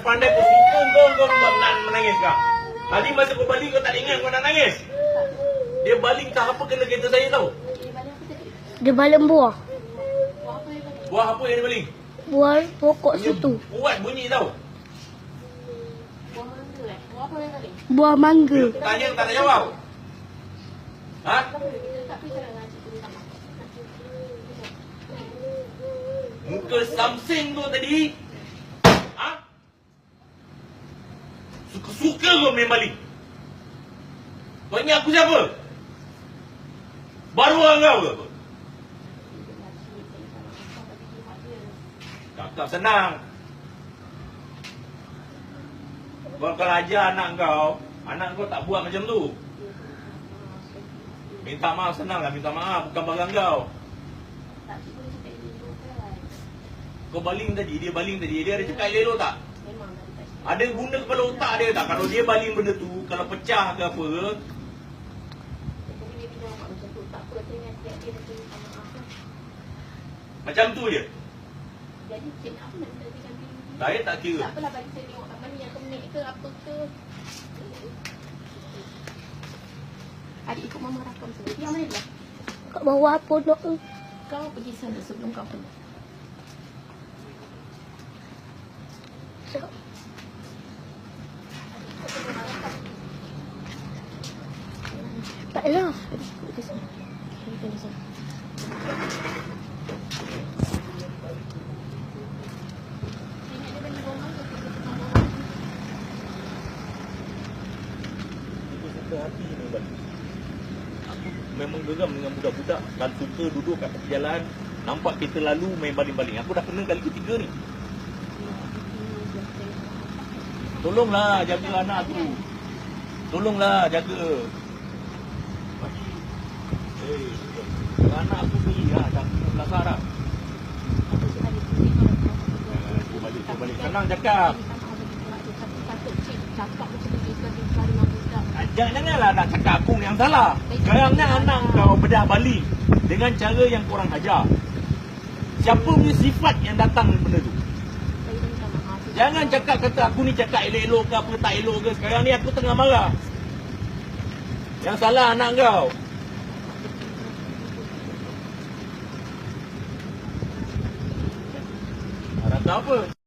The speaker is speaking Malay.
pandai kau suka kau kau buat men- menangis kau. Tadi masa kau baling kau tak ingat kau nak nangis. Dia baling tak apa kena kereta saya tahu. Dia baling buah. Buah apa yang dia baling? Buah pokok Bunyi- situ. Kuat bunyi tahu. Buah mangga. Tanya tak nak jawab. Ha? Muka Samsing tu tadi. Ha? Suka-suka kau main baling. Kau ingat aku siapa? Baru orang kau ke apa? Cakap senang. Kau kalau ajar anak kau, anak kau tak buat macam tu. Minta maaf senang lah, minta maaf. Bukan barang kau. Kau baling tadi, dia baling tadi. Dia ada cakap elok tak? Ada guna kepala otak dia tak? Kalau dia baling benda tu, kalau pecah ke apa, macam tu je. Jadi cik apa nak dengan bini? Saya tak kira. Tak apalah bagi saya tengok kat mana yang kemenik ke apa ke. Adik ikut mama rakam saya. Yang mana dia? Kat bawah pondok tu. Kau pergi sana sebelum kau pergi. Tak lah. Pergi sana. Pergi sana. Ingat dia bagi rumah ke? Aku suka hati ni baling. Aku memang geram dengan budak-budak dan suka duduk kat tepi jalan, nampak kita lalu main baling-baling. Aku dah kena kali ketiga ni. Tolonglah jaga anak tu. Tolonglah jaga. Anak aku ni lah, dah 16 lah. Tu balik, tu balik. Senang cakap. Ah, janganlah nak cakap aku yang salah. Sekarang ni anak kau bedah balik dengan cara yang korang ajar. Siapa punya sifat yang datang benda tu? Jangan cakap kata aku ni cakap elok-elok ke apa tak elok ke. Sekarang ni aku tengah marah. Yang salah anak kau. Marah tak apa.